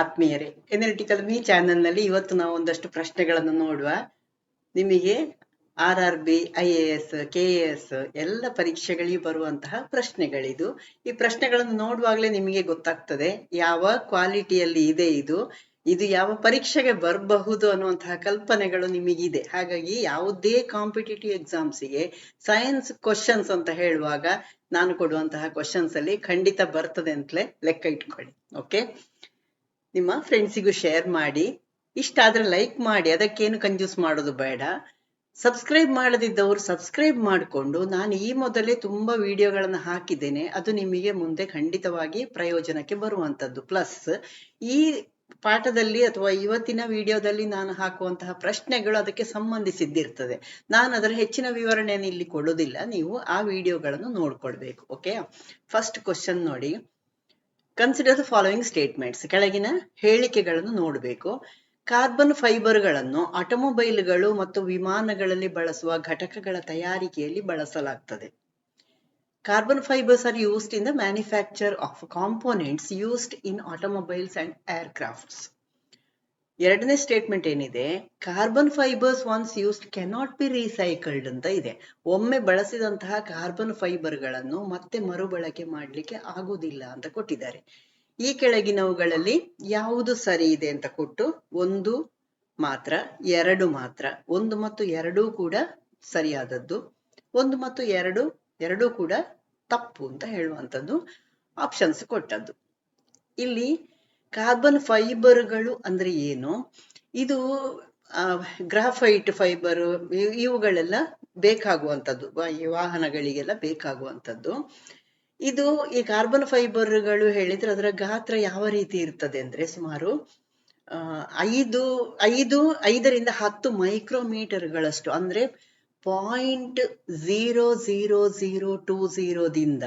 ಆತ್ಮೀಯರೇ analytical me ಚಾನೆಲ್ನಲ್ಲಿ ಇವತ್ತು ನಾವು ಒಂದಷ್ಟು ಪ್ರಶ್ನೆಗಳನ್ನು ನೋಡುವ. ನಿಮಗೆ R R B I A S K A S ಎಲ್ಲ ಪರೀಕ್ಷೆಗಳಿಗೆ ಬರುವಂತಹ ಪ್ರಶ್ನೆಗಳಿದು. ಈ ಪ್ರಶ್ನೆಗಳನ್ನು ನೋಡುವಾಗಲೇ ನಿಮಗೆ ಗೊತ್ತಾಗ್ತದೆ, ಯಾವ ಕ್ವಾಲಿಟಿಯಲ್ಲಿ ಇದೆ ಇದು ಇದು ಯಾವ ಪರೀಕ್ಷೆಗೆ ಬರಬಹುದು ಅನ್ನುವಂತಹ ಕಲ್ಪನೆಗಳು ನಿಮಗಿದೆ. ಹಾಗಾಗಿ ಯಾವುದೇ ಕಾಂಪಿಟೇಟಿವ್ ಎಕ್ಸಾಮ್ಸಿಗೆ ಸೈನ್ಸ್ ಕ್ವಶನ್ಸ್ ಅಂತ ಹೇಳುವಾಗ ನಾನು ಕೊಡುವಂತಹ ಕ್ವಶನ್ಸ್ ಅಲ್ಲಿ ಖಂಡಿತ ಬರ್ತದೆ ಅಂತಲೇ ಲೆಕ್ಕ ಇಟ್ಕೊಳ್ಳಿ, ಓಕೆ? ನಿಮ್ಮ ಫ್ರೆಂಡ್ಸಿಗೂ ಶೇರ್ ಮಾಡಿ ಇಷ್ಟ ಆದ್ರೆ ಲೈಕ್ ಮಾಡಿ, ಅದಕ್ಕೇನು ಕಂಜೂಸ್ ಮಾಡೋದು ಬೇಡ. ಸಬ್ಸ್ಕ್ರೈಬ್ ಮಾಡದಿದ್ದವರು ಸಬ್ಸ್ಕ್ರೈಬ್ ಮಾಡಿಕೊಂಡು, ನಾನು ಈ ಮೊದಲೇ ತುಂಬಾ ವಿಡಿಯೋಗಳನ್ನು ಹಾಕಿದ್ದೇನೆ. ಅದು ನಿಮಗೆ ಮುಂದೆ ಖಂಡಿತವಾಗಿ ಪ್ರಯೋಜನಕ್ಕೆ ಬರುವಂತದ್ದು. ಪ್ಲಸ್ ಈ ಪಾಠದಲ್ಲಿ ಅಥವಾ ಇವತ್ತಿನ ವಿಡಿಯೋದಲ್ಲಿ ನಾನು ಹಾಕುವಂತಹ ಪ್ರಶ್ನೆಗಳು ಅದಕ್ಕೆ ಸಂಬಂಧಿಸಿದ್ದಿರ್ತದೆ. ನಾನು ಅದರ ಹೆಚ್ಚಿನ ವಿವರಣೆಯನ್ನು ಇಲ್ಲಿ ಕೊಡೋದಿಲ್ಲ ನೀವು ಆ ವಿಡಿಯೋಗಳನ್ನು ನೋಡ್ಕೊಳ್ಬೇಕು ಓಕೆ ಫಸ್ಟ್ ಕ್ವಶನ್ ನೋಡಿ. ಕನ್ಸಿಡರ್ ದ ಫಾಲೋಯಿಂಗ್ ಸ್ಟೇಟ್ಮೆಂಟ್ಸ್ ಕೆಳಗಿನ ಹೇಳಿಕೆಗಳನ್ನು ನೋಡಬೇಕು. ಕಾರ್ಬನ್ ಫೈಬರ್ಗಳನ್ನು ಆಟೋಮೊಬೈಲ್ಗಳು ಮತ್ತು ವಿಮಾನಗಳಲ್ಲಿ ಬಳಸುವ ಘಟಕಗಳ ತಯಾರಿಕೆಯಲ್ಲಿ ಬಳಸಲಾಗ್ತದೆ. Carbon fibres are used in the manufacture of components used in automobiles and aircrafts ಎರಡನೇ ಸ್ಟೇಟ್ಮೆಂಟ್ ಏನಿದೆ? Carbon fibres once used cannot be recycled ಅಂತ ಇದೆ. ಒಮ್ಮೆ ಬಳಸಿದಂತಹ ಕಾರ್ಬನ್ ಫೈಬರ್ಗಳನ್ನು ಮತ್ತೆ ಮರುಬಳಕೆ ಮಾಡಲಿಕ್ಕೆ ಆಗುವುದಿಲ್ಲ ಅಂತ ಕೊಟ್ಟಿದ್ದಾರೆ. ಈ ಕೆಳಗಿನವುಗಳಲ್ಲಿ ಯಾವುದು ಸರಿ ಇದೆ ಅಂತ ಕೊಟ್ಟು ಒಂದು ಮಾತ್ರ, ಎರಡು ಮಾತ್ರ, ಒಂದು ಮತ್ತು ಎರಡೂ ಕೂಡ ಸರಿಯಾದದ್ದು, ಒಂದು ಮತ್ತು ಎರಡು, ಎರಡೂ ಕೂಡ ತಪ್ಪು ಅಂತ ಹೇಳುವಂಥದ್ದು ಆಪ್ಷನ್ಸ್ ಕೊಟ್ಟದ್ದು. ಇಲ್ಲಿ ಕಾರ್ಬನ್ ಫೈಬರ್ಗಳು ಅಂದ್ರೆ ಏನು? ಇದು ಗ್ರಾಫೈಟ್ ಫೈಬರ್ ಇವುಗಳೆಲ್ಲ ಬೇಕಾಗುವಂಥದ್ದು ವಾಹನಗಳಿಗೆಲ್ಲ ಬೇಕಾಗುವಂಥದ್ದು. ಇದು ಈ ಕಾರ್ಬನ್ ಫೈಬರ್ಗಳು ಹೇಳಿದ್ರೆ ಅದರ ಗಾತ್ರ ಯಾವ ರೀತಿ ಇರ್ತದೆ ಅಂದ್ರೆ ಸುಮಾರು ಐದು ಐದು, ಐದರಿಂದ ಹತ್ತು ಮೈಕ್ರೋಮೀಟರ್ಗಳಷ್ಟು, ಅಂದ್ರೆ point zero zero zero two ಝೀರೋದಿಂದ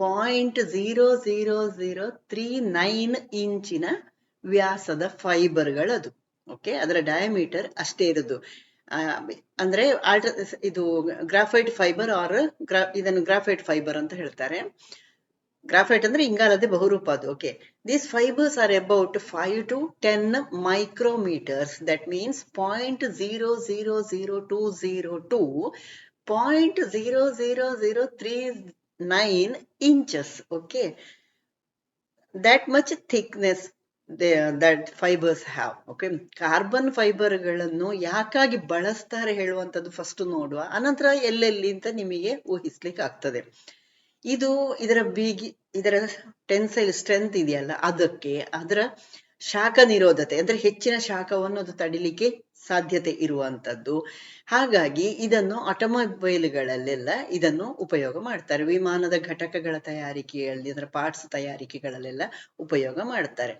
point zero zero zero three nine ಇಂಚಿನ ವ್ಯಾಸದ ಫೈಬರ್ಗಳದು. ಓಕೆ, ಅದರ ಡಯಾಮೀಟರ್ ಅಷ್ಟೇ ಇರೋದು. ಅಂದ್ರೆ ಆಲ್ಟ ಇದು ಗ್ರಾಫೈಟ್ ಫೈಬರ್ ಆರ್ ಗ್ರಾ ಇದನ್ನು ಗ್ರಾಫೈಟ್ ಫೈಬರ್ ಅಂತ ಹೇಳ್ತಾರೆ. ಗ್ರಾಫೈಟ್ ಅಂದ್ರೆ ಇಂಗಾಲದ ಬಹುರೂಪ ಅದು, okay. These fibres are about five to ten micrometres that means point zero zero zero two zero two point zero zero zero three nine inches okay that much thickness that fibres have okay carbon ಫೈಬರ್ಗಳನ್ನು ಯಾಕಾಗಿ ಬಳಸ್ತಾರೆ ಹೇಳುವಂಥದ್ದು first ನೋಡುವ. ಅನಂತರ ಎಲ್ಲೆಲ್ಲಿ ಅಂತ ನಿಮಗೆ ಊಹಿಸ್ಲಿಕ್ಕೆ ಆಗ್ತದೆ ಇದು ಇದರ ಬೀಗಿ, ಇದರ ಟೆನ್ಸೈಲ್ ಸ್ಟ್ರೆಂತ್ ಇದೆಯಲ್ಲ, ಅದಕ್ಕೆ, ಅದರ ಶಾಖ ನಿರೋಧತೆ ಅಂದ್ರೆ ಹೆಚ್ಚಿನ ಶಾಖವನ್ನು ಅದು ತಡಿಲಿಕ್ಕೆ ಸಾಧ್ಯತೆ ಇರುವಂತದ್ದು ಹಾಗಾಗಿ ಇದನ್ನು ಆಟೋಮೊಬೈಲ್ಗಳಲ್ಲೆಲ್ಲ ಇದನ್ನು ಉಪಯೋಗ ಮಾಡ್ತಾರೆ ವಿಮಾನದ ಘಟಕಗಳ ತಯಾರಿಕೆಯಲ್ಲಿ ಅದರ ಪಾರ್ಟ್ಸ್ ತಯಾರಿಕೆಗಳಲ್ಲೆಲ್ಲ ಉಪಯೋಗ ಮಾಡ್ತಾರೆ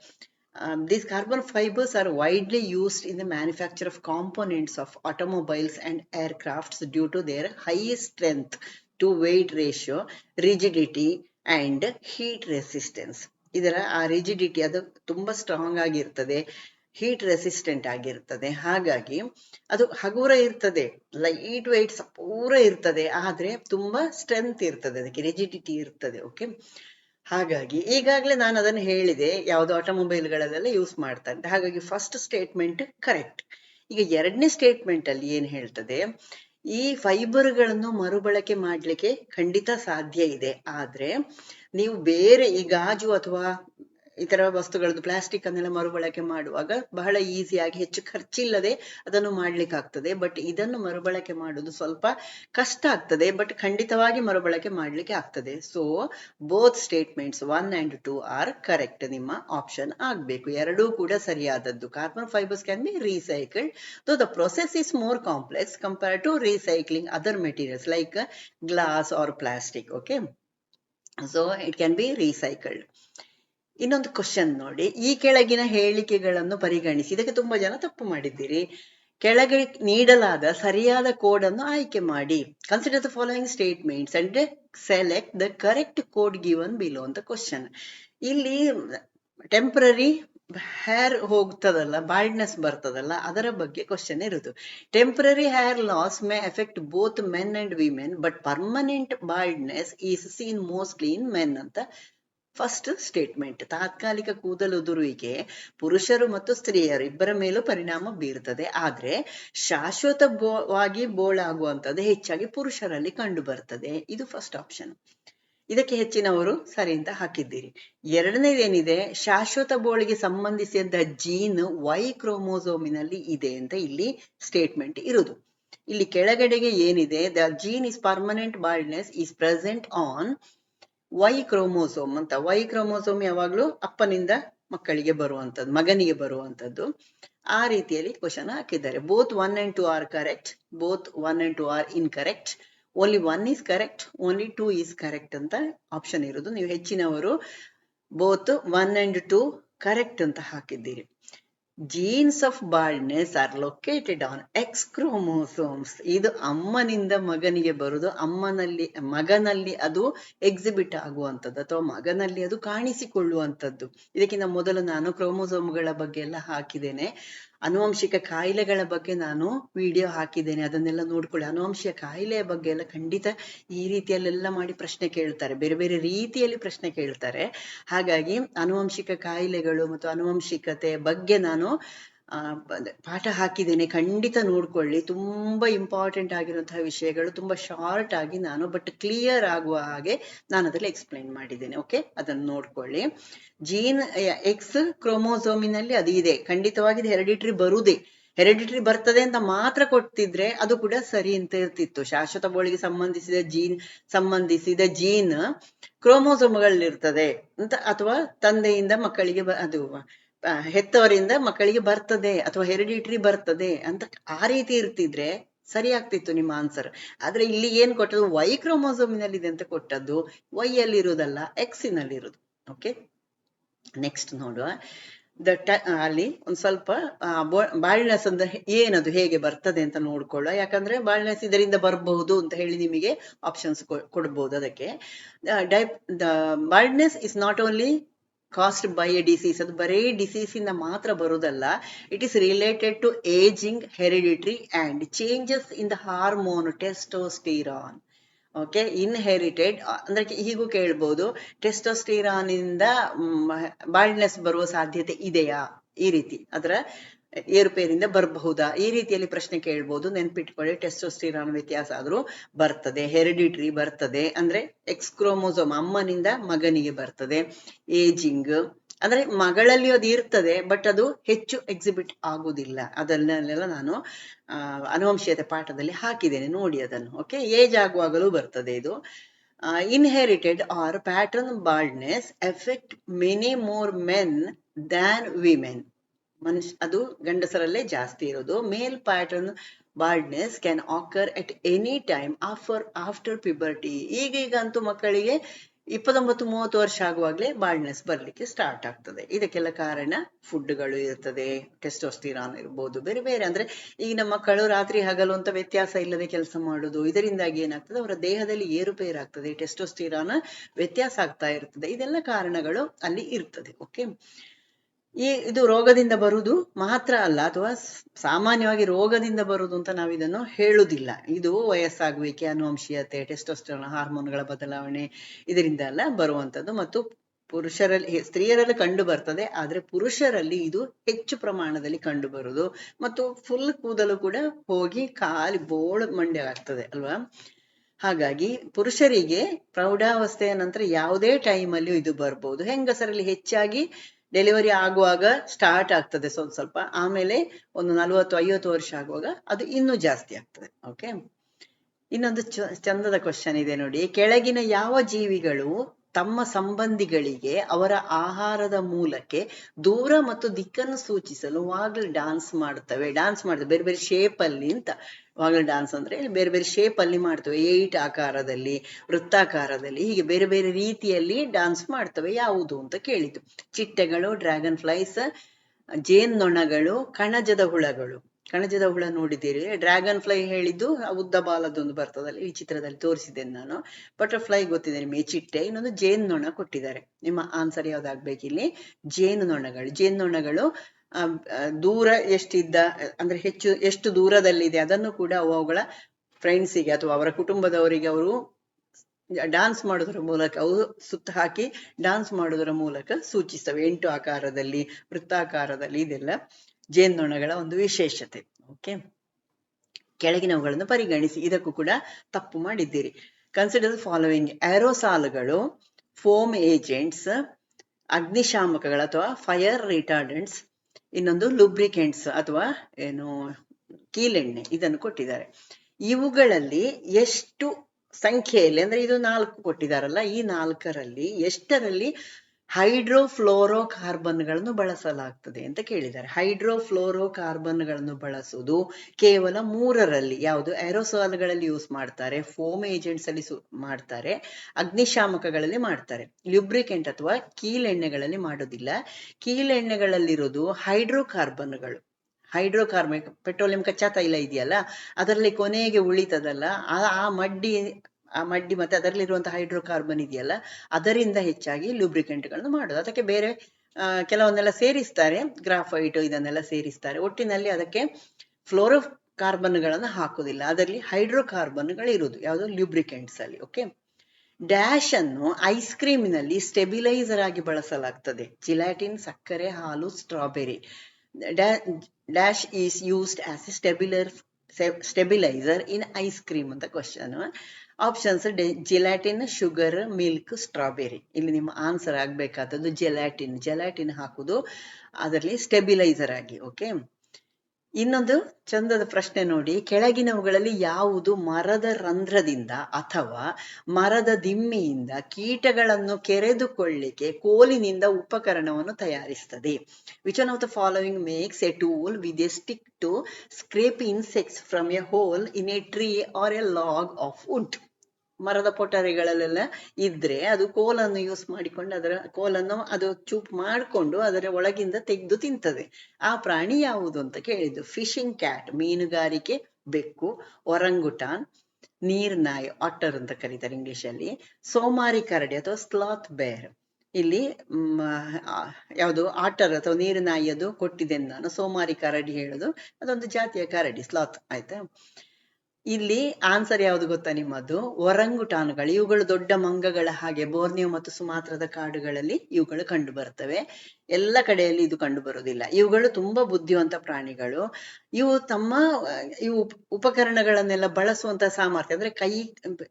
these carbon fibers are widely used in the manufacture of components of automobiles and aircrafts due to their high strength to weight ratio, rigidity and heat resistance. ಇದರ ಆ ರಿಜಿಡಿಟಿ ಅದು ತುಂಬಾ ಸ್ಟ್ರಾಂಗ್ ಆಗಿರ್ತದೆ ಹೀಟ್ ರೆಸಿಸ್ಟೆಂಟ್ ಆಗಿರ್ತದೆ. ಹಾಗಾಗಿ ಅದು ಹಗುರ ಇರ್ತದೆ ಲೈಟ್ ವೆಯ್ಟ್ ಪೂರ ಇರ್ತದೆ, ಆದ್ರೆ ತುಂಬಾ ಸ್ಟ್ರೆಂತ್ ಇರ್ತದೆ ಅದಕ್ಕೆ ರಿಜಿಡಿಟಿ ಇರ್ತದೆ ಓಕೆ ಹಾಗಾಗಿ ಈಗಾಗಲೇ ನಾನು ಅದನ್ನು ಹೇಳಿದೆ, ಯಾವುದು ಆಟೋಮೊಬೈಲ್ಗಳಲ್ಲೆಲ್ಲ ಯೂಸ್ ಮಾಡ್ತಾರೆ ಹಾಗಾಗಿ ಫಸ್ಟ್ ಸ್ಟೇಟ್ಮೆಂಟ್ ಕರೆಕ್ಟ್ ಈಗ ಎರಡನೇ ಸ್ಟೇಟ್ಮೆಂಟ್ ಅಲ್ಲಿ ಏನ್ ಹೇಳ್ತದೆ? ಈ ಫೈಬರ್ಗಳನ್ನು ಮರುಬಳಕೆ ಮಾಡ್ಲಿಕ್ಕೆ ಖಂಡಿತ ಸಾಧ್ಯ ಇದೆ. ಆದ್ರೆ ನೀವು ಬೇರೆ ಈ ಗಾಜು ಅಥವಾ ಇತರ ವಸ್ತುಗಳದ್ದು ಪ್ಲಾಸ್ಟಿಕ್ ಅನ್ನೆಲ್ಲ ಮರುಬಳಕೆ ಮಾಡುವಾಗ ಬಹಳ ಈಸಿಯಾಗಿ ಹೆಚ್ಚು ಖರ್ಚಿಲ್ಲದೆ ಅದನ್ನು ಮಾಡ್ಲಿಕ್ಕೆ ಆಗ್ತದೆ ಬಟ್ ಇದನ್ನು ಮರುಬಳಕೆ ಮಾಡುವುದು ಸ್ವಲ್ಪ ಕಷ್ಟ ಆಗ್ತದೆ. ಬಟ್ ಖಂಡಿತವಾಗಿ ಮರುಬಳಕೆ ಮಾಡ್ಲಿಕ್ಕೆ ಆಗ್ತದೆ. So both statements one and two are correct ನಿಮ್ಮ ಆಪ್ಷನ್ ಆಗ್ಬೇಕು. ಎರಡೂ ಕೂಡ ಸರಿಯಾದದ್ದು. Carbon fibres can be recycled so the process is more complex compare to recycling other materials like glass or plastic okay so it can be recycled ಇನ್ನೊಂದು question ನೋಡಿ. ಈ ಕೆಳಗಿನ ಹೇಳಿಕೆಗಳನ್ನು ಪರಿಗಣಿಸಿ. ಇದಕ್ಕೆ ತುಂಬಾ ಜನ ತಪ್ಪು ಮಾಡಿದ್ದೀರಿ. ಕೆಳಗೆ ನೀಡಲಾದ ಸರಿಯಾದ ಕೋಡ್ ಅನ್ನು ಆಯ್ಕೆ ಮಾಡಿ. Consider the following statements and select the correct code given below ಅಂತ ಕ್ವಶನ್ ಇಲ್ಲಿ ಟೆಂಪರರಿ ಹೇರ್ ಹೋಗ್ತದಲ್ಲ ಬಾಲ್ಡ್ನೆಸ್ ಬರ್ತದಲ್ಲ, ಅದರ ಬಗ್ಗೆ ಕ್ವಶನ್ ಇರುದು. Temporary hair loss may affect both men and women but permanent baldness is seen mostly in men ಅಂತ first statement ತಾತ್ಕಾಲಿಕ ಕೂದಲುದುರುವಿಕೆ ಪುರುಷರು ಮತ್ತು ಸ್ತ್ರೀಯರು ಇಬ್ಬರ ಮೇಲೂ ಪರಿಣಾಮ ಬೀರುತ್ತದೆ. ಆದ್ರೆ ಶಾಶ್ವತವಾಗಿ ಬೋಳಾಗುವಂತದ್ದು ಹೆಚ್ಚಾಗಿ ಪುರುಷರಲ್ಲಿ ಕಂಡು ಬರ್ತದೆ ಇದು ಫಸ್ಟ್ ಆಪ್ಷನ್ ಇದಕ್ಕೆ ಹೆಚ್ಚಿನವರು ಸರಿ ಅಂತ ಹಾಕಿದ್ದೀರಿ. ಎರಡನೇದೇನಿದೆ? ಶಾಶ್ವತ ಬೋಳಿಗೆ ಸಂಬಂಧಿಸಿದ ಜೀನ್ ವೈ ಕ್ರೋಮೋಸೋಮಿನಲ್ಲಿ ಇದೆ ಅಂತ ಇಲ್ಲಿ ಸ್ಟೇಟ್ಮೆಂಟ್ ಇರುವುದು. ಇಲ್ಲಿ ಕೆಳಗಡೆಗೆ ಏನಿದೆ? The gene is permanent baldness is present on Y chromosome ಅಂತ. ವೈ ಕ್ರೋಮೋಸೋಮ್ ಯಾವಾಗ್ಲೂ ಅಪ್ಪನಿಂದ ಮಕ್ಕಳಿಗೆ ಬರುವಂತದ್ದು ಮಗನಿಗೆ ಬರುವಂತದ್ದು ಆ ರೀತಿಯಲ್ಲಿ ಕ್ವಶನ್ ಹಾಕಿದ್ದಾರೆ. Both one and two are correct both one and two are incorrect only one is correct only two is correct ಅಂತ ಆಪ್ಷನ್ ಇರೋದು. ನೀವು ಹೆಚ್ಚಿನವರು both one and two correct ಅಂತ ಹಾಕಿದ್ದೀರಿ. Genes of baldness are located on X chromosomes ಇದು ಅಮ್ಮನಿಂದ ಮಗನಿಗೆ ಬರುದು. ಅಮ್ಮನಲ್ಲಿ, ಮಗನಲ್ಲಿ ಅದು ಎಕ್ಸಿಬಿಟ್ ಆಗುವಂಥದ್ದು ಅಥವಾ ಮಗನಲ್ಲಿ ಅದು ಕಾಣಿಸಿಕೊಳ್ಳುವಂಥದ್ದು. ಇದಕ್ಕಿಂತ ಮೊದಲು ನಾನು ಕ್ರೋಮೋಸೋಮ್ಗಳ ಬಗ್ಗೆ ಎಲ್ಲ ಹಾಕಿದ್ದೇನೆ. ಅನುವಂಶಿಕ ಕಾಯಿಲೆಗಳ ಬಗ್ಗೆ ನಾನು ವಿಡಿಯೋ ಹಾಕಿದ್ದೇನೆ. ಅದನ್ನೆಲ್ಲ ನೋಡ್ಕೊಳ್ಳಿ. ಅನುವಂಶಿಕ ಕಾಯಿಲೆಯ ಬಗ್ಗೆ ಎಲ್ಲ ಖಂಡಿತ ಈ ರೀತಿಯಲ್ಲೆಲ್ಲ ಮಾಡಿ ಪ್ರಶ್ನೆ ಕೇಳ್ತಾರೆ. ಬೇರೆ ಬೇರೆ ರೀತಿಯಲ್ಲಿ ಪ್ರಶ್ನೆ ಕೇಳ್ತಾರೆ. ಹಾಗಾಗಿ ಅನುವಂಶಿಕ ಕಾಯಿಲೆಗಳು ಮತ್ತು ಅನುವಂಶಿಕತೆ ಬಗ್ಗೆ ನಾನು ಪಾಠ ಹಾಕಿದ್ದೇನೆ. ಖಂಡಿತ ನೋಡ್ಕೊಳ್ಳಿ. ತುಂಬಾ ಇಂಪಾರ್ಟೆಂಟ್ ಆಗಿರುವಂತಹ ವಿಷಯಗಳು, ತುಂಬಾ ಶಾರ್ಟ್ ಆಗಿ ನಾನು ಬಟ್ ಕ್ಲಿಯರ್ ಆಗುವ ಹಾಗೆ ನಾನು ಅದರಲ್ಲಿ ಎಕ್ಸ್ಪ್ಲೈನ್ ಮಾಡಿದ್ದೇನೆ. ಓಕೆ ಅದನ್ನು ನೋಡ್ಕೊಳ್ಳಿ. ಜೀನ್ ಎಕ್ಸ್ ಕ್ರೋಮೋಸೋಮಿನಲ್ಲಿ ಅದು ಇದೆ. ಖಂಡಿತವಾಗಿ ಇದು ಹೆರಿಡಿಟ್ರಿ ಬರುದೇ. ಹೆರಿಡಿಟ್ರಿ ಬರ್ತದೆ ಅಂತ ಮಾತ್ರ ಕೊಡ್ತಿದ್ರೆ ಅದು ಕೂಡ ಸರಿ ಅಂತ ಇರ್ತಿತ್ತು. ಶಾಶ್ವತ ಬೋಳಿಗೆ ಸಂಬಂಧಿಸಿದ ಜೀನ್ ಸಂಬಂಧಿಸಿದ ಜೀನ್ ಕ್ರೋಮೋಸೋಮ್ಗಳಿರ್ತದೆ ಅಂತ, ಅಥವಾ ತಂದೆಯಿಂದ ಮಕ್ಕಳಿಗೆ ಅದು ಹೆತ್ತವರಿಂದ ಮಕ್ಕಳಿಗೆ ಬರ್ತದೆ ಅಥವಾ ಹೆರಿಡಿಟ್ರಿ ಬರ್ತದೆ ಅಂತ ಆ ರೀತಿ ಇರ್ತಿದ್ರೆ ಸರಿ ಆಗ್ತಿತ್ತು ನಿಮ್ಮ ಆನ್ಸರ್ ಆದ್ರೆ ಇಲ್ಲಿ ಏನ್ ಕೊಟ್ಟದ್ದು? ವೈ ಕ್ರೋಮೋಸೋಮಿನಲ್ಲಿ ಇದೆ ಅಂತ ಕೊಟ್ಟದ್ದು. ವೈ ಅಲ್ಲಿ ಇರುವುದಲ್ಲ ಎಕ್ಸ್ನಲ್ಲಿ ಇರುದು ಓಕೆ ನೆಕ್ಸ್ಟ್ ನೋಡುವ ದ ಅಲ್ಲಿ ಒಂದ್ ಸ್ವಲ್ಪ ಬಾಳಿನಸ್ ಅಂದ್ರೆ ಏನದು, ಹೇಗೆ ಬರ್ತದೆ ಅಂತ ನೋಡ್ಕೊಳ್ಳುವ. ಯಾಕಂದ್ರೆ ಬಾಳಿನಸ್ ಇದರಿಂದ ಬರಬಹುದು ಅಂತ ಹೇಳಿ ನಿಮಗೆ ಆಪ್ಷನ್ಸ್ ಕೊಡ್ಬಹುದು ಅದಕ್ಕೆ. The baldness is not only caused by a disease ಅದು ಬರೀ ಡಿಸೀಸಿಂದ ಮಾತ್ರ ಬರುವುದಲ್ಲ it is related to ageing heredity and changes in the hormone testosterone okay inherited ಅಂದ್ರೆ ಹೀಗೂ ಕೇಳ್ಬೋದು. ಟೆಸ್ಟೋಸ್ಟಿರಾನ್ ಇಂದ ಬಾಲ್ಡ್ನೆಸ್ ಬರುವ ಸಾಧ್ಯತೆ ಇದೆಯಾ? ಈ ರೀತಿ. ಅದರ ಏರುಪೇರಿಂದ ಬರಬಹುದಾ? ಈ ರೀತಿಯಲ್ಲಿ ಪ್ರಶ್ನೆ ಕೇಳ್ಬೋದು. ನೆನ್ಪಿಟ್ಕೊಳ್ಳಿ. ಟೆಸ್ಟೋಸ್ಟಿರಾನ್ ವ್ಯತ್ಯಾಸ ಆದ್ರೂ ಬರ್ತದೆ. ಹೆರಿಡಿಟ್ರಿ ಬರ್ತದೆ. ಅಂದ್ರೆ ಎಕ್ಸ್ಕ್ರೋಮೋಸೋಮ್ ಅಮ್ಮನಿಂದ ಮಗನಿಗೆ ಬರ್ತದೆ. ಏಜಿಂಗ್. ಅಂದ್ರೆ ಮಗಳಲ್ಲಿ ಅದು ಇರ್ತದೆ, ಬಟ್ ಅದು ಹೆಚ್ಚು ಎಕ್ಸಿಬಿಟ್ ಆಗುದಿಲ್ಲ. ಅದನ್ನೆಲ್ಲ ನಾನು ಅನುವಂಶೀಯತೆ ಪಾಠದಲ್ಲಿ ಹಾಕಿದ್ದೇನೆ. ನೋಡಿ ಅದನ್ನು. ಓಕೆ ಏಜ್ ಆಗುವಾಗಲೂ ಬರ್ತದೆ ಇದು. Inherited or pattern baldness effect many more men than women ಮನುಷ್ಯ, ಅದು ಗಂಡಸರಲ್ಲೇ ಜಾಸ್ತಿ ಇರೋದು. Male pattern baldness can occur at any time offer after puberty ಈಗೀಗ ಅಂತೂ ಮಕ್ಕಳಿಗೆ ಇಪ್ಪತ್ತೊಂಬತ್ತು, ಮೂವತ್ತು ವರ್ಷ ಆಗುವಾಗಲೇ ಬಾಲ್ಡ್ನೆಸ್ ಬರ್ಲಿಕ್ಕೆ ಸ್ಟಾರ್ಟ್ ಆಗ್ತದೆ. ಇದಕ್ಕೆಲ್ಲ ಕಾರಣ ಫುಡ್ಗಳು ಇರ್ತದೆ ಟೆಸ್ಟೋಸ್ಟಿರಾನ್ ಇರ್ಬೋದು, ಬೇರೆ ಬೇರೆ. ಅಂದ್ರೆ ಈಗಿನ ಮಕ್ಕಳು ರಾತ್ರಿ ಹಗಲು ಅಂತ ವ್ಯತ್ಯಾಸ ಇಲ್ಲದೆ ಕೆಲಸ ಮಾಡುದು, ಇದರಿಂದಾಗಿ ಏನಾಗ್ತದೆ, ಅವರ ದೇಹದಲ್ಲಿ ಏರುಪೇರಾಗ್ತದೆ ಟೆಸ್ಟೋಸ್ಟಿರಾನ್ ವ್ಯತ್ಯಾಸ ಆಗ್ತಾ ಇರ್ತದೆ. ಇದೆಲ್ಲ ಕಾರಣಗಳು ಅಲ್ಲಿ ಇರ್ತದೆ ಓಕೆ ಈ ಇದು ರೋಗದಿಂದ ಬರುವುದು ಮಾತ್ರ ಅಲ್ಲ, ಅಥವಾ ಸಾಮಾನ್ಯವಾಗಿ ರೋಗದಿಂದ ಬರುವುದು ಅಂತ ನಾವು ಇದನ್ನು ಹೇಳುವುದಿಲ್ಲ. ಇದು ವಯಸ್ಸಾಗುವಿಕೆ, ಅನುವಂಶೀಯತೆ ಟೆಸ್ಟೋಸ್ಟೆರಾನ್ ಹಾರ್ಮೋನ್ಗಳ ಬದಲಾವಣೆ ಇದರಿಂದ ಎಲ್ಲ ಬರುವಂತದ್ದು. ಮತ್ತು ಪುರುಷರಲ್ಲಿ ಸ್ತ್ರೀಯರಲ್ಲಿ ಕಂಡು ಬರ್ತದೆ, ಆದ್ರೆ ಪುರುಷರಲ್ಲಿ ಇದು ಹೆಚ್ಚು ಪ್ರಮಾಣದಲ್ಲಿ ಕಂಡು ಬರುದು ಮತ್ತು ಫುಲ್ ಕೂದಲು ಕೂಡ ಹೋಗಿ ಕಾಲು ಬೋಳ್ ಮಂಡ್ಯ ಆಗ್ತದೆ, ಅಲ್ವಾ? ಹಾಗಾಗಿ ಪುರುಷರಿಗೆ ಪ್ರೌಢಾವಸ್ಥೆಯ ನಂತರ ಯಾವುದೇ ಟೈಮಲ್ಲಿ ಇದು ಬರ್ಬೋದು. ಹೆಂಗಸರಲ್ಲಿ ಹೆಚ್ಚಾಗಿ ಡೆಲಿವರಿ ಆಗುವಾಗ ಸ್ಟಾರ್ಟ್ ಆಗ್ತದೆ ಸ್ವಲ್ಪ ಸ್ವಲ್ಪ. ಆಮೇಲೆ ಒಂದು ನಲವತ್ತು, ಐವತ್ತು ವರ್ಷ ಆಗುವಾಗ ಅದು ಇನ್ನೂ ಜಾಸ್ತಿ ಆಗ್ತದೆ. ಓಕೆ ಇನ್ನೊಂದು ಚಂದದ ಕ್ವಶನ್ ಇದೆ ನೋಡಿ. ಕೆಳಗಿನ ಯಾವ ಜೀವಿಗಳು ತಮ್ಮ ಸಂಬಂಧಿಗಳಿಗೆ ಅವರ ಆಹಾರದ ಮೂಲಕ್ಕೆ ದೂರ ಮತ್ತು ದಿಕ್ಕನ್ನು ಸೂಚಿಸಲು ವಾಗಲ್ ಡಾನ್ಸ್ ಮಾಡ್ತವೆ. ಡಾನ್ಸ್ ಮಾಡ್ತವೆ. ಬೇರೆ ಬೇರೆ ಶೇಪ್ ಅಲ್ಲಿ ಅಂತ. ವಾಗಲ್ ಡಾನ್ಸ್ ಅಂದ್ರೆ ಬೇರೆ ಬೇರೆ ಶೇಪ್ ಅಲ್ಲಿ ಮಾಡ್ತವೆ. ಏಟ್ ಆಕಾರದಲ್ಲಿ, ವೃತ್ತಾಕಾರದಲ್ಲಿ, ಹೀಗೆ ಬೇರೆ ಬೇರೆ ರೀತಿಯಲ್ಲಿ ಡಾನ್ಸ್ ಮಾಡ್ತವೆ. ಯಾವುದು ಅಂತ ಕೇಳಿತು ಚಿಟ್ಟೆಗಳು ಡ್ರ್ಯಾಗನ್ ಫ್ಲೈಸ್ ಜೇನ್ ನೊಣಗಳು ಕಣಜದ ಹುಳಗಳು. ಕಣಜದ ಹುಳ ನೋಡಿದ್ದೀರಿ. ಡ್ರ್ಯಾಗನ್ ಫ್ಲೈ ಹೇಳಿದ್ದು ಉದ್ದ ಬಾಲದೊಂದು ಬರ್ತದಲ್ಲ, ಈ ಚಿತ್ರದಲ್ಲಿ ತೋರಿಸಿದ್ದೇನೆ ನಾನು. ಬಟರ್ಫ್ಲೈ ಗೊತ್ತಿದೆ ನಿಮಗೆ, ಚಿಟ್ಟೆ. ಇನ್ನೊಂದು ಜೇನು ನೊಣ ಕೊಟ್ಟಿದ್ದಾರೆ. ನಿಮ್ಮ ಆನ್ಸರ್ ಯಾವ್ದಾಗ್ಬೇಕಿಲ್ಲಿ ಜೇನು ನೊಣಗಳು ಜೇನು ನೊಣಗಳು ದೂರ ಎಷ್ಟಿದ್ದ, ಅಂದ್ರೆ ಹೆಚ್ಚು, ಎಷ್ಟು ದೂರದಲ್ಲಿದೆ, ಅದನ್ನು ಕೂಡ ಅವುಗಳ ಫ್ರೆಂಡ್ಸಿಗೆ ಅಥವಾ ಅವರ ಕುಟುಂಬದವರಿಗೆ ಅವರು ಡಾನ್ಸ್ ಮಾಡೋದರ ಮೂಲಕ, ಅವು ಸುತ್ತ ಹಾಕಿ ಡಾನ್ಸ್ ಮಾಡೋದರ ಮೂಲಕ ಸೂಚಿಸ್ತವೆ. ಎಂಟು ಆಕಾರದಲ್ಲಿ, ವೃತ್ತಾಕಾರದಲ್ಲಿ ಇದೆಲ್ಲ ಜೇನ್ನೊಣಗಳ ಒಂದು ವಿಶೇಷತೆ. ಓಕೆ ಕೆಳಗಿನವುಗಳನ್ನು ಪರಿಗಣಿಸಿ. ಇದಕ್ಕೂ ಕೂಡ ತಪ್ಪು ಮಾಡಿದ್ದೀರಿ. ಕನ್ಸಿಡರ್ ಫಾಲೋವಿಂಗ್ ಆರೋಸಾಲ್ಗಳು ಫೋಮ್ ಏಜೆಂಟ್ಸ್ ಅಗ್ನಿಶಾಮಕಗಳು ಅಥವಾ ಫೈರ್ ರಿಟಾರ್ಡೆಂಟ್ಸ್ ಇನ್ನೊಂದು ಲುಬ್ರಿಕೆಂಟ್ಸ್ ಅಥವಾ ಏನು, ಕೀಲೆಣ್ಣೆ ಇದನ್ನು ಕೊಟ್ಟಿದ್ದಾರೆ. ಇವುಗಳಲ್ಲಿ ಎಷ್ಟು ಸಂಖ್ಯೆಯಲ್ಲಿ, ಅಂದ್ರೆ ಇದು ನಾಲ್ಕು ಕೊಟ್ಟಿದಾರಲ್ಲ ಈ ನಾಲ್ಕರಲ್ಲಿ ಎಷ್ಟರಲ್ಲಿ ಹೈಡ್ರೋಫ್ಲೋರೋ ಕಾರ್ಬನ್ಗಳನ್ನು ಬಳಸಲಾಗ್ತದೆ ಅಂತ ಕೇಳಿದ್ದಾರೆ. ಹೈಡ್ರೋಫ್ಲೋರೋ ಕಾರ್ಬನ್ಗಳನ್ನು ಬಳಸುವುದು ಕೇವಲ ಮೂರರಲ್ಲಿ ಯಾವುದು? ಏರೋಸಾಲ್ಗಳಲ್ಲಿ ಯೂಸ್ ಮಾಡ್ತಾರೆ, ಫೋಮ್ ಏಜೆಂಟ್ಸ್ ಅಲ್ಲಿ ಮಾಡ್ತಾರೆ, ಅಗ್ನಿಶಾಮಕಗಳಲ್ಲಿ ಮಾಡ್ತಾರೆ. ಲ್ಯೂಬ್ರಿಕೆಂಟ್ ಅಥವಾ ಕೀಲೆಣ್ಣೆಗಳಲ್ಲಿ ಮಾಡೋದಿಲ್ಲ ಕೀಲೆಣ್ಣೆಗಳಲ್ಲಿರೋದು ಹೈಡ್ರೋಕಾರ್ಬನ್ಗಳು. ಹೈಡ್ರೋಕಾರ್ಬನ್ ಪೆಟ್ರೋಲಿಯಂ ಕಚ್ಚಾ ತೈಲ ಇದೆಯಲ್ಲ, ಅದರಲ್ಲಿ ಕೊನೆಗೆ ಉಳಿತದಲ್ಲ ಆ ಮಡ್ಡಿ ಆ ಮಡ್ಡಿ ಮತ್ತೆ ಅದರಲ್ಲಿರುವಂತಹ ಹೈಡ್ರೋಕಾರ್ಬನ್ ಇದೆಯಲ್ಲ, ಅದರಿಂದ ಹೆಚ್ಚಾಗಿ ಲೂಬ್ರಿಕೆಂಟ್ಗಳನ್ನು ಮಾಡೋದು. ಅದಕ್ಕೆ ಬೇರೆ ಕೆಲವೊಂದೆಲ್ಲ ಸೇರಿಸ್ತಾರೆ ಗ್ರಾಫೈಟ್ ಇದನ್ನೆಲ್ಲ ಸೇರಿಸ್ತಾರೆ. ಒಟ್ಟಿನಲ್ಲಿ ಅದಕ್ಕೆ ಫ್ಲೋರೋ ಕಾರ್ಬನ್ಗಳನ್ನು ಹಾಕುದಿಲ್ಲ. ಅದರಲ್ಲಿ ಹೈಡ್ರೋಕಾರ್ಬನ್ಗಳು ಇರುವುದು ಯಾವುದು ಲ್ಯೂಬ್ರಿಕೆಂಟ್ಸ್ ಅಲ್ಲಿ ಓಕೆ ಡ್ಯಾಶ್ ಅನ್ನು ಐಸ್ ಕ್ರೀಮಿನಲ್ಲಿ ಸ್ಟೆಬಿಲೈಸರ್ ಆಗಿ ಬಳಸಲಾಗ್ತದೆ. ಜಿಲಾಟಿನ್ ಸಕ್ಕರೆ, ಹಾಲು strawberry dash is used as a stabiliser stabiliser in ice cream ಅಂತ question options gelatin sugar milk strawberry ಇಲ್ಲಿ ನಿಮ್ಮ ಆನ್ಸರ್ ಆಗ್ಬೇಕಾದದ್ದು ಜೆಲಾಟಿನ್ ಜೆಲಾಟಿನ್ ಹಾಕುದು, ಅದರಲ್ಲಿ ಸ್ಟೆಬಿಲೈಸರ್ ಆಗಿ ಓಕೆ ಇನ್ನೊಂದು ಚಂದದ ಪ್ರಶ್ನೆ ನೋಡಿ. ಕೆಳಗಿನವುಗಳಲ್ಲಿ ಯಾವುದು ಮರದ ರಂಧ್ರದಿಂದ ಅಥವಾ ಮರದ ದಿಮ್ಮಿಯಿಂದ ಕೀಟಗಳನ್ನು ಕೆರೆದುಕೊಳ್ಳಿಕ್ಕೆ ಕೋಲಿನಿಂದ ಉಪಕರಣವನ್ನು ತಯಾರಿಸ್ತದೆ. Which one of the following makes a tool with a stick to scrape insects from a hole in a tree or a log of wood ಮರದ ಪೊಟರೆಗಳಲ್ಲೆಲ್ಲ ಇದ್ರೆ ಅದು ಕೋಲನ್ನು ಯೂಸ್ ಮಾಡಿಕೊಂಡು ಅದರ ಕೋಲನ್ನು ಅದು ಚೂಪ್ ಮಾಡಿಕೊಂಡು ಅದರ ಒಳಗಿಂದ ತೆಗೆದು ತಿಂತದೆ. ಆ ಪ್ರಾಣಿ ಯಾವುದು ಅಂತ ಕೇಳಿದ್ದು? ಫಿಶಿಂಗ್ ಕ್ಯಾಟ್ ಮೀನುಗಾರಿಕೆ, ಬೆಕ್ಕು ಒರಂಗುಟಾನ್ ನೀರ್ನಾಯಿ ಆಟರ್ ಅಂತ ಕರೀತಾರೆ ಇಂಗ್ಲಿಷ್ ಅಲ್ಲಿ. ಸೋಮಾರಿ ಕರಡಿ ಅಥವಾ ಸ್ಲಾತ್ ಬೇರ್ ಇಲ್ಲಿ ಯಾವುದು? ಆಟರ್ ಅಥವಾ ನೀರಿನಾಯಿಯದು ಕೊಟ್ಟಿದೆ ನಾನು ಸೋಮಾರಿ ಕರಡಿ ಹೇಳುದು. ಅದೊಂದು ಜಾತಿಯ ಕರಡಿ ಸ್ಲಾತ್ ಆಯ್ತಾ? ಇಲ್ಲಿ ಆನ್ಸರ್ ಯಾವುದು ಗೊತ್ತಾ ನಿಮ್ಮದು? ಒರಂಗುಟಾನುಗಳು, ಇವುಗಳು ದೊಡ್ಡ ಮಂಗಗಳ ಹಾಗೆ ಬೋರ್ನಿಯೋ ಮತ್ತು ಸುಮಾತ್ರದ ಕಾಡುಗಳಲ್ಲಿ ಇವುಗಳು ಕಂಡು ಬರ್ತವೆ. ಎಲ್ಲ ಕಡೆಯಲ್ಲಿ ಇದು ಕಂಡು ಬರುವುದಿಲ್ಲ. ಇವುಗಳು ತುಂಬಾ ಬುದ್ಧಿವಂತ ಪ್ರಾಣಿಗಳು. ಇವು ತಮ್ಮ, ಇವು ಉಪಕರಣಗಳನ್ನೆಲ್ಲ ಬಳಸುವಂತ ಸಾಮರ್ಥ್ಯ, ಅಂದ್ರೆ ಕೈ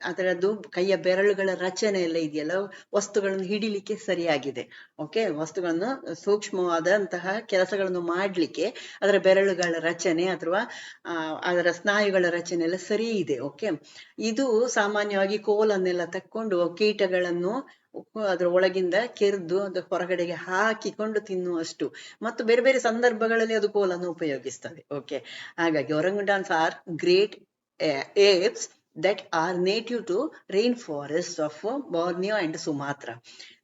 ಅದರದ್ದು ಕೈಯ ಬೆರಳುಗಳ ರಚನೆ ಎಲ್ಲ ಇದೆಯಲ್ಲ, ವಸ್ತುಗಳನ್ನು ಹಿಡಿಲಿಕ್ಕೆ ಸರಿಯಾಗಿದೆ. ಓಕೆ ವಸ್ತುಗಳನ್ನು ಸೂಕ್ಷ್ಮವಾದಂತಹ ಕೆಲಸಗಳನ್ನು ಮಾಡ್ಲಿಕ್ಕೆ, ಅದರ ಬೆರಳುಗಳ ರಚನೆ ಅಥವಾ ಅದರ ಸ್ನಾಯುಗಳ ರಚನೆ ಎಲ್ಲ ಸರಿ ಇದೆ ಓಕೆ ಇದು ಸಾಮಾನ್ಯವಾಗಿ ಕೋಲನ್ನೆಲ್ಲ ತಕ್ಕೊಂಡು ಕೀಟಗಳನ್ನು ಅದ್ರ ಒಳಗಿಂದ ಕೆರೆದು ಅದು ಹೊರಗಡೆಗೆ ಹಾಕಿಕೊಂಡು ತಿನ್ನುವಷ್ಟು. ಮತ್ತು ಬೇರೆ ಬೇರೆ ಸಂದರ್ಭಗಳಲ್ಲಿ ಅದು ಕೋಲನ್ನು ಉಪಯೋಗಿಸ್ತದೆ ಓಕೆ ಹಾಗಾಗಿ orangutans are great apes that are native to rainforest of Borneo and Sumatra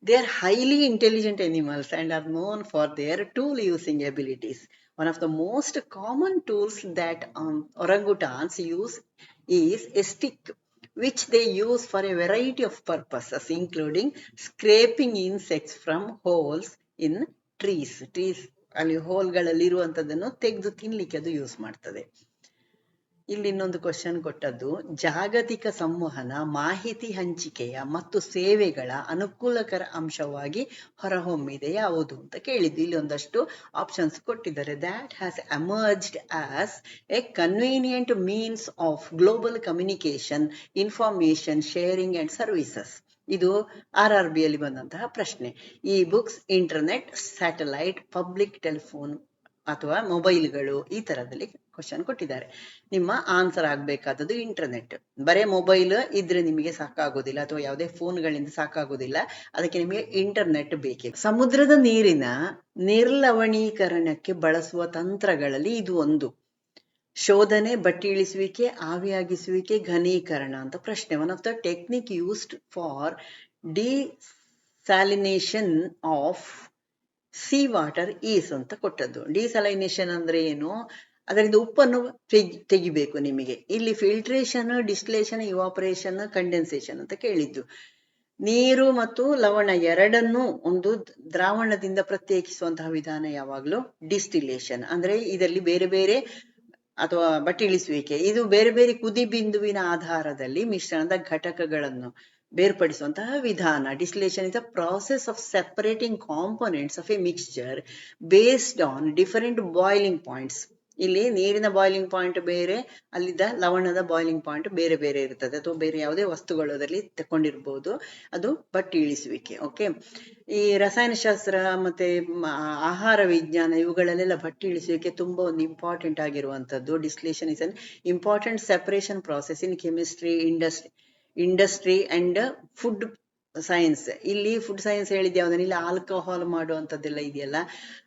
they are highly intelligent animals and are known for their tool using abilities One of the most common tools that um, orangutans use is a stick, which they use for a variety of purposes, including scraping insects from holes in trees. Trees ಅಲ್ಲಿ ಹೋಲ್ಗಳಲ್ಲಿ ಇರುವಂತದನ್ನು ತೆಗೆದು ತಿನ್ಲಿಕ್ಕೆ ಅದು use ಮಾಡ್ತದೆ ಇಲ್ಲಿ ಇನ್ನೊಂದು question ಕೊಟ್ಟದ್ದು, ಜಾಗತಿಕ ಸಂವಹನ, ಮಾಹಿತಿ ಹಂಚಿಕೆಯ ಮತ್ತು ಸೇವೆಗಳ ಅನುಕೂಲಕರ ಅಂಶವಾಗಿ ಹೊರಹೊಮ್ಮಿದೆ ಯಾವುದು ಅಂತ ಕೇಳಿದ್ದು. ಇಲ್ಲಿ ಒಂದಷ್ಟು ಆಪ್ಷನ್ಸ್ ಕೊಟ್ಟಿದ್ದಾರೆ. That has emerged as a convenient means of global communication information sharing and services ಇದು ಆರ್ ಆರ್ ಬಿ ಅಲ್ಲಿ ಬಂದಂತಹ ಪ್ರಶ್ನೆ. ಈ books internet satellite public telephone ಅಥವಾ ಮೊಬೈಲ್ಗಳು ಈ ತರದಲ್ಲಿ ಕ್ವಶನ್ ಕೊಟ್ಟಿದ್ದಾರೆ. ನಿಮ್ಮ ಆನ್ಸರ್ ಆಗ್ಬೇಕಾದದ್ದು ಇಂಟರ್ನೆಟ್ ಬರೇ ಮೊಬೈಲ್ ಇದ್ರೆ ನಿಮಗೆ ಸಾಕಾಗೋದಿಲ್ಲ ಅಥವಾ ಯಾವುದೇ ಫೋನ್ಗಳಿಂದ ಸಾಕಾಗೋದಿಲ್ಲ. ಅದಕ್ಕೆ ನಿಮಗೆ ಇಂಟರ್ನೆಟ್ ಬೇಕಿದೆ. ಸಮುದ್ರದ ನೀರಿನ ನಿರ್ಲವಣೀಕರಣಕ್ಕೆ ಬಳಸುವ ತಂತ್ರಗಳಲ್ಲಿ ಇದು ಒಂದು. ಶೋಧನೆ, ಬಟ್ಟಿ ಇಳಿಸುವಿಕೆ, ಆವಿಯಾಗಿಸುವಿಕೆ, ಘನೀಕರಣ ಅಂತ ಪ್ರಶ್ನೆ one of the technique used for desalination of sea water is ಅಂತ ಕೊಟ್ಟದ್ದು. ಡಿಸಲೈನೇಷನ್ ಅಂದ್ರೆ ಏನು? ಅದರಿಂದ ಉಪ್ಪನ್ನು ತೆಗಿ, ತೆಗಿಬೇಕು ನಿಮಗೆ. ಇಲ್ಲಿ ಫಿಲ್ಟ್ರೇಷನ್ ಡಿಸ್ಲೇಷನ್ ಇವಾಪರೇಷನ್ ಕಂಡೆನ್ಸೇಷನ್ ಅಂತ ಕೇಳಿದ್ದು. ನೀರು ಮತ್ತು ಲವಣ ಎರಡನ್ನೂ ಒಂದು ದ್ರಾವಣದಿಂದ ಪ್ರತ್ಯೇಕಿಸುವಂತಹ ವಿಧಾನ ಯಾವಾಗಲೂ? ಡಿಸ್ಟಿಲೇಷನ್ ಅಂದ್ರೆ ಇದರಲ್ಲಿ ಬೇರೆ ಬೇರೆ ಅಥವಾ ಬಟ್ಟಿ ಇಳಿಸುವಿಕೆ ಇದು ಬೇರೆ ಬೇರೆ ಕುದಿ ಬಿಂದುವಿನ ಆಧಾರದಲ್ಲಿ ಮಿಶ್ರಣದ ಘಟಕಗಳನ್ನು ಬೇರ್ಪಡಿಸುವಂತಹ ವಿಧಾನ. Distillation is a process of separating components of a mixture based on different boiling points ಇಲ್ಲಿ ನೀರಿನ ಬಾಯ್ಲಿಂಗ್ ಪಾಯಿಂಟ್ ಬೇರೆ, ಅಲ್ಲಿದ್ದ ಲವಣದ ಬಾಯ್ಲಿಂಗ್ ಪಾಯಿಂಟ್ ಬೇರೆ ಬೇರೆ ಇರ್ತದೆ. ಅಥವಾ ಬೇರೆ ಯಾವುದೇ ವಸ್ತುಗಳು ಅದರಲ್ಲಿ ತಕೊಂಡಿರ್ಬೋದು. ಅದು ಬಟ್ಟಿ ಇಳಿಸುವಿಕೆ ಓಕೆ ಈ ರಸಾಯನಶಾಸ್ತ್ರ ಮತ್ತೆ ಆಹಾರ ವಿಜ್ಞಾನ ಇವುಗಳಲ್ಲೆಲ್ಲ ಬಟ್ಟಿ ಇಳಿಸುವಿಕೆ ತುಂಬಾ ಒಂದು ಇಂಪಾರ್ಟೆಂಟ್ ಆಗಿರುವಂತದ್ದು distillation is an important separation process in chemistry industry industry and food science ಇಲ್ಲಿ ಫುಡ್ ಸೈನ್ಸ್ ಹೇಳಿದ್ ಇಲ್ಲಿ ಆಲ್ಕೋಹಾಲ್ ಮಾಡುವಂಥದ್ದೆಲ್ಲ ಇದೆಯಲ್ಲ?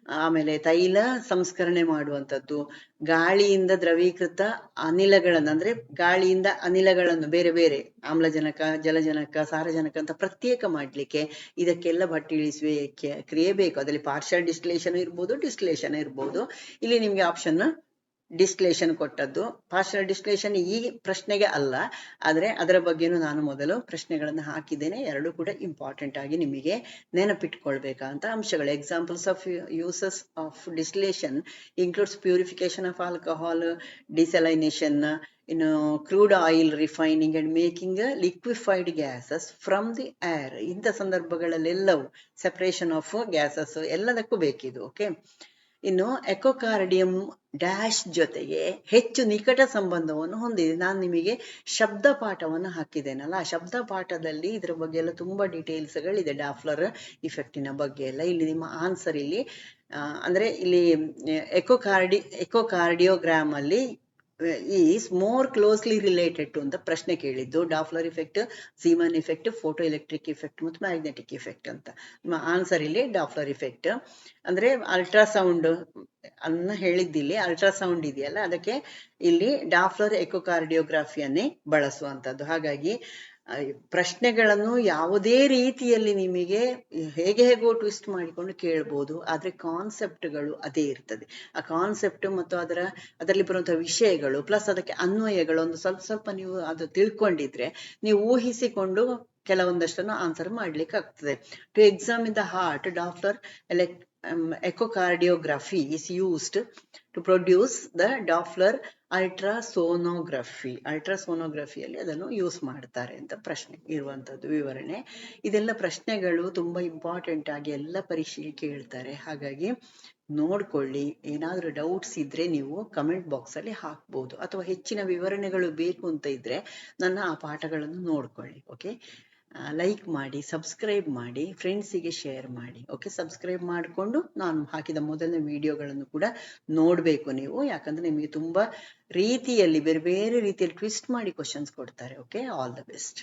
ಆಮೇಲೆ ತೈಲ ಸಂಸ್ಕರಣೆ ಮಾಡುವಂತದ್ದು ಗಾಳಿಯಿಂದ ದ್ರವೀಕೃತ ಅನಿಲಗಳನ್ನು, ಅಂದ್ರೆ ಗಾಳಿಯಿಂದ ಅನಿಲಗಳನ್ನು ಬೇರೆ ಬೇರೆ, ಆಮ್ಲಜನಕ, ಜಲಜನಕ, ಸಾರಜನಕ ಅಂತ ಪ್ರತ್ಯೇಕ ಮಾಡ್ಲಿಕ್ಕೆ ಇದಕ್ಕೆಲ್ಲ ಬಟ್ಟಿ ಇಳಿಸುವ ಕ್ರಿಯೆ ಬೇಕು. ಅದರಲ್ಲಿ ಪಾರ್ಷಲ್ ಡಿಸ್ಟಿಲೇಷನ್ ಇರ್ಬೋದು ಡಿಸ್ಟಿಲೇಷನ್ ಇರ್ಬೋದು. ಇಲ್ಲಿ ನಿಮ್ಗೆ ಆಪ್ಷನ್ ಡಿಸ್ಟಿಲೇಷನ್ ಕೊಟ್ಟದ್ದು. ಪಾರ್ಷಲ್ ಡಿಸ್ಕ್ಲೇಷನ್ ಈ ಪ್ರಶ್ನೆಗೆ ಅಲ್ಲ. ಆದರೆ ಅದರ ಬಗ್ಗೆನೂ ನಾನು ಮೊದಲು ಪ್ರಶ್ನೆಗಳನ್ನು ಹಾಕಿದ್ದೇನೆ. ಎರಡು ಕೂಡ ಇಂಪಾರ್ಟೆಂಟ್ ಆಗಿ ನಿಮಗೆ ನೆನಪಿಟ್ಕೊಳ್ಬೇಕಂತ ಅಂಶಗಳು. Examples of uses of distillation includes purification of alcohol desalination ಇನ್ನು crude oil refining and making liquefied gases from the air ಇಂಥ ಸಂದರ್ಭಗಳಲ್ಲೆಲ್ಲವೂ ಸೆಪರೇಷನ್ ಆಫ್ ಗ್ಯಾಸಸ್ ಎಲ್ಲದಕ್ಕೂ ಬೇಕಿದು ಓಕೆ ಇನ್ನು ಎಕೋಕಾರ್ಡಿಯಂ ಡ್ಯಾಶ್ ಜೊತೆಗೆ ಹೆಚ್ಚು ನಿಕಟ ಸಂಬಂಧವನ್ನು ಹೊಂದಿದೆ. ನಾನು ನಿಮಗೆ ಶಬ್ದ ಪಾಠವನ್ನು ಹಾಕಿದ್ದೇನಲ್ಲ, ಆ ಶಬ್ದ ಪಾಠದಲ್ಲಿ ಇದರ ಬಗ್ಗೆ ಎಲ್ಲ ತುಂಬಾ ಡೀಟೇಲ್ಸ್ಗಳಿದೆ. ಡಾಫ್ಲರ್ ಇಫೆಕ್ಟಿನ ಬಗ್ಗೆ ಎಲ್ಲ ಇಲ್ಲಿ ನಿಮ್ಮ ಆನ್ಸರ್ ಇಲ್ಲಿ ಅಂದ್ರೆ ಇಲ್ಲಿ ಎಕೋಕಾರ್ಡಿ ಎಕೋಕಾರ್ಡಿಯೋಗ್ರಾಮ್ ಅಲ್ಲಿ is more closely related to ಅಂತ ಪ್ರಶ್ನೆ ಕೇಳಿದ್ದು. Doppler effect Zeeman effect photoelectric effect ಮತ್ತು ಮ್ಯಾಗ್ನೆಟಿಕ್ ಇಫೆಕ್ಟ್ ಅಂತ. ಆನ್ಸರ್ ಇಲ್ಲಿ ಡಾಫ್ಲರ್ ಇಫೆಕ್ಟ್ ಅಂದ್ರೆ ಅಲ್ಟ್ರಾಸೌಂಡ್ ಅನ್ನ ಹೇಳಿದ್ದಿಲ್ಲಿ ಅಲ್ಟ್ರಾಸೌಂಡ್ ಇದೆಯಲ್ಲ, ಅದಕ್ಕೆ ಇಲ್ಲಿ ಡಾಫ್ಲರ್ ಎಕೋಕಾರ್ಡಿಯೋಗ್ರಫಿಯನ್ನೇ ಬಳಸುವಂತದ್ದು ಹಾಗಾಗಿ ಪ್ರಶ್ನೆಗಳನ್ನು ಯಾವುದೇ ರೀತಿಯಲ್ಲಿ ನಿಮಗೆ ಹೇಗೆ ಹೇಗೋ ಟ್ವಿಸ್ಟ್ ಮಾಡಿಕೊಂಡು ಕೇಳ್ಬೋದು, ಆದ್ರೆ ಕಾನ್ಸೆಪ್ಟ್ಗಳು ಅದೇ ಇರ್ತದೆ. ಆ ಕಾನ್ಸೆಪ್ಟ್ ಮತ್ತು ಅದರ, ಅದರಲ್ಲಿ ಬರುವಂತಹ ವಿಷಯಗಳು, ಪ್ಲಸ್ ಅದಕ್ಕೆ ಅನ್ವಯಗಳು, ಒಂದು ಸ್ವಲ್ಪ ಸ್ವಲ್ಪ ನೀವು ಅದು ತಿಳ್ಕೊಂಡಿದ್ರೆ ನೀವು ಊಹಿಸಿಕೊಂಡು ಕೆಲವೊಂದಷ್ಟನ್ನು ಆನ್ಸರ್ ಮಾಡ್ಲಿಕ್ಕೆ ಆಗ್ತದೆ to exam in the heart doctor elec echocardiography is used to produce the Doppler ultrasonography, ಅಲ್ಟ್ರಾಸೋನೋಗ್ರಫಿಯಲ್ಲಿ ಅದನ್ನು ಯೂಸ್ ಮಾಡ್ತಾರೆ ಅಂತ ಪ್ರಶ್ನೆ, ಇರುವಂಥದ್ದು ವಿವರಣೆ. ಇದೆಲ್ಲ ಪ್ರಶ್ನೆಗಳು ತುಂಬಾ ಇಂಪಾರ್ಟೆಂಟ್ ಆಗಿ ಎಲ್ಲ ಪರೀಕ್ಷೆಗೆ ಕೇಳ್ತಾರೆ. ಹಾಗಾಗಿ ನೋಡ್ಕೊಳ್ಳಿ, ಏನಾದರೂ ಡೌಟ್ಸ್ ಇದ್ರೆ ನೀವು ಕಮೆಂಟ್ ಬಾಕ್ಸ್ ಅಲ್ಲಿ ಹಾಕ್ಬೋದು. ಅಥವಾ ಹೆಚ್ಚಿನ ವಿವರಣೆಗಳು ಬೇಕು ಅಂತ ಇದ್ರೆ ನನ್ನ ಆ ಪಾಠಗಳನ್ನು ನೋಡ್ಕೊಳ್ಳಿ ಓಕೆ ಲೈಕ್ ಮಾಡಿ ಸಬ್ಸ್ಕ್ರೈಬ್ ಮಾಡಿ ಫ್ರೆಂಡ್ಸಿಗೆ ಶೇರ್ ಮಾಡಿ. ಓಕೆ ಸಬ್ಸ್ಕ್ರೈಬ್ ಮಾಡಿಕೊಂಡು ನಾನು ಹಾಕಿದ ಮೊದಲನೇ ವಿಡಿಯೋಗಳನ್ನು ಕೂಡ ನೋಡಬೇಕು ನೀವು. ಯಾಕಂದ್ರೆ ನಿಮಗೆ ತುಂಬಾ ರೀತಿಯಲ್ಲಿ ಬೇರೆ ಬೇರೆ ರೀತಿಯಲ್ಲಿ ಟ್ವಿಸ್ಟ್ ಮಾಡಿ ಕ್ವಶನ್ಸ್ ಕೊಡ್ತಾರೆ. Okay all the best